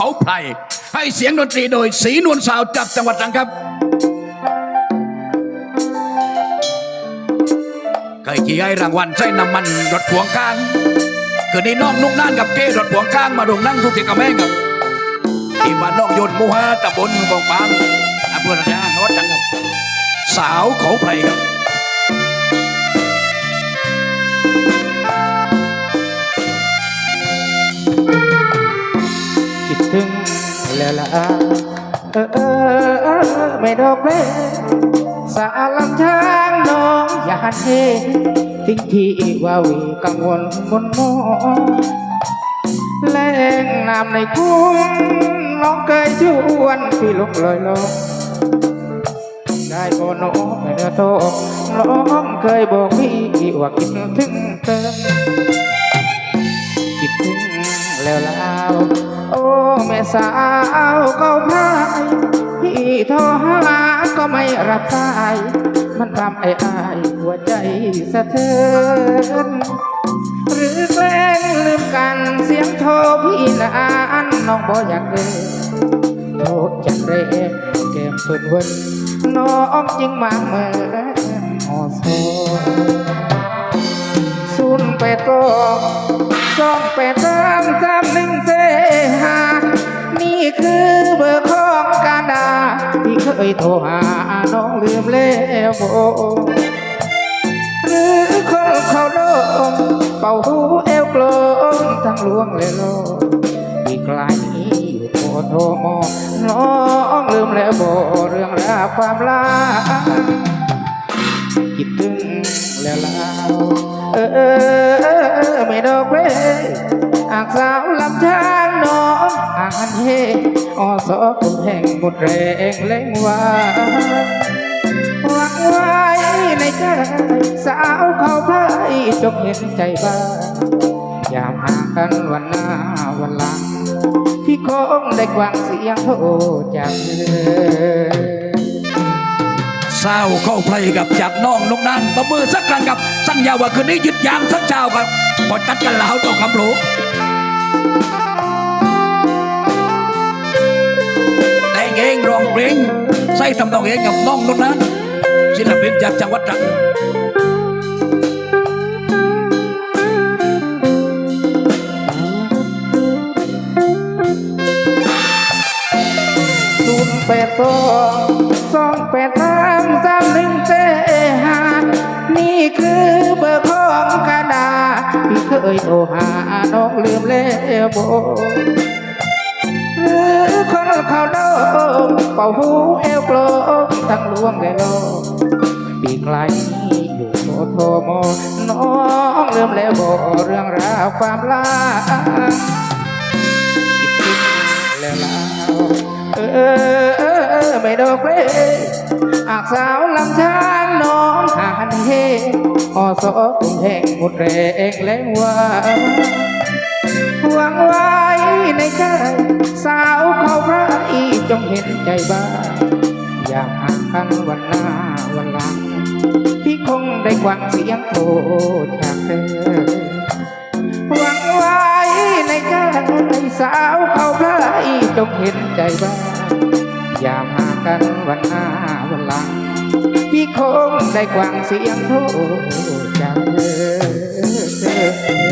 เขาไพรให้เสียงดนตรีโดยสีนวลสาวจากจังหวัดตรังครับเคยขี่ให้รางวัลใช้น้ำมันรถพวงกลางคืนนี้น้องนุ่งน่านกับเก้รถพวงกลางมาดงนั่งทุกทีกับแม่ครับที่บ้านนอกยนต์มูฮาตำบลบองปางอำเภอระยะจังวัดตรังครับสาวเขาไพรครับ ละเออเออเออไม่ดอกเล่สาลำช้างน้องอย่าหันเหทิ้งที่ว่าวีกังวลบนมองแรงน้ำในคุ้งน้องเคยชวนพี่ลงลอยลงได้โบโนไม่เนื้อโตน้องเคยบอกพี่ว่าคิดถึงเธอ แม่สาวก่าพายพี่โทรหาก็ไม่รับสาย มันทำไอ้อายหัวใจสะเทือนหรือแกล้งลืมกันเสียงโทรพี่นานน้องบ่อยากเดินโทรจังเรแก้มสุดวันน้องจึงมาเมื่อออโซศูนย์แปดสองสองแปดสามสามหนึ่งเสหา นี่คือเบอร์ของกาดาที่เคยโทรหาน้องลืมแล้วโบหรือคนเขาโลงเป่าหูเอวกลงทั้งลวงเลยโลอีกไกลอยู่โทรโทรมองน้องลืมแล้วโบเรื่องราวความรักคิดถึงแล้วลาวเออเออออไม่ดอกเว้ยอากสาวลำช้าานเฮอสอคุณแห่งหมดแรงเล่งว่าหวังไว้ในใจสาวเขาพายจงเห็นใจบ้างยามห่างกันวันหน้าวันหลัง พี่คงได้กวางเสียงโทจากเธอเศร้าเข้าไพรกับจากน้องนกนางตบมือสักครั้งกับสัญญาว่าคืนนี้หยุดยางสักเช้าครับพอตัดกันแล้วต้องคำรู้ งเองร้องเพลงใส่ทำนองเองกับน้องนกนางศิลปินจากจังหวัดตรังศูนย์แปดสองสองแปดสามสามหนึ่งเจหานี่คือเบอร์ของกาดาที่เคยโทรหาน้องลืมแล้วโบ คนเขาโดมเป่าหูเอวโกลมทั้งลวงเลยโลปีไกลอยู่โทโทโมน้องลืมแล้วโบเรื่องราวความรักคิดถึงแล้วลาเออเออเออไม่ดอกเลยอากสาวลำช้างน้องหานเฮอสอคุณแห่งหมดแรงแรงว่า ใจบ้างอยากห่างกันวันหน้าวันหลัง พี่คงได้กวางเสียงโทรจากเธอหวังไว้ในใจสาวเขาพระอีจงเห็นใจบ้างอย่ามากันวันหน้าวันหลัง พี่คงได้กวางเสียงโทรจากเธอ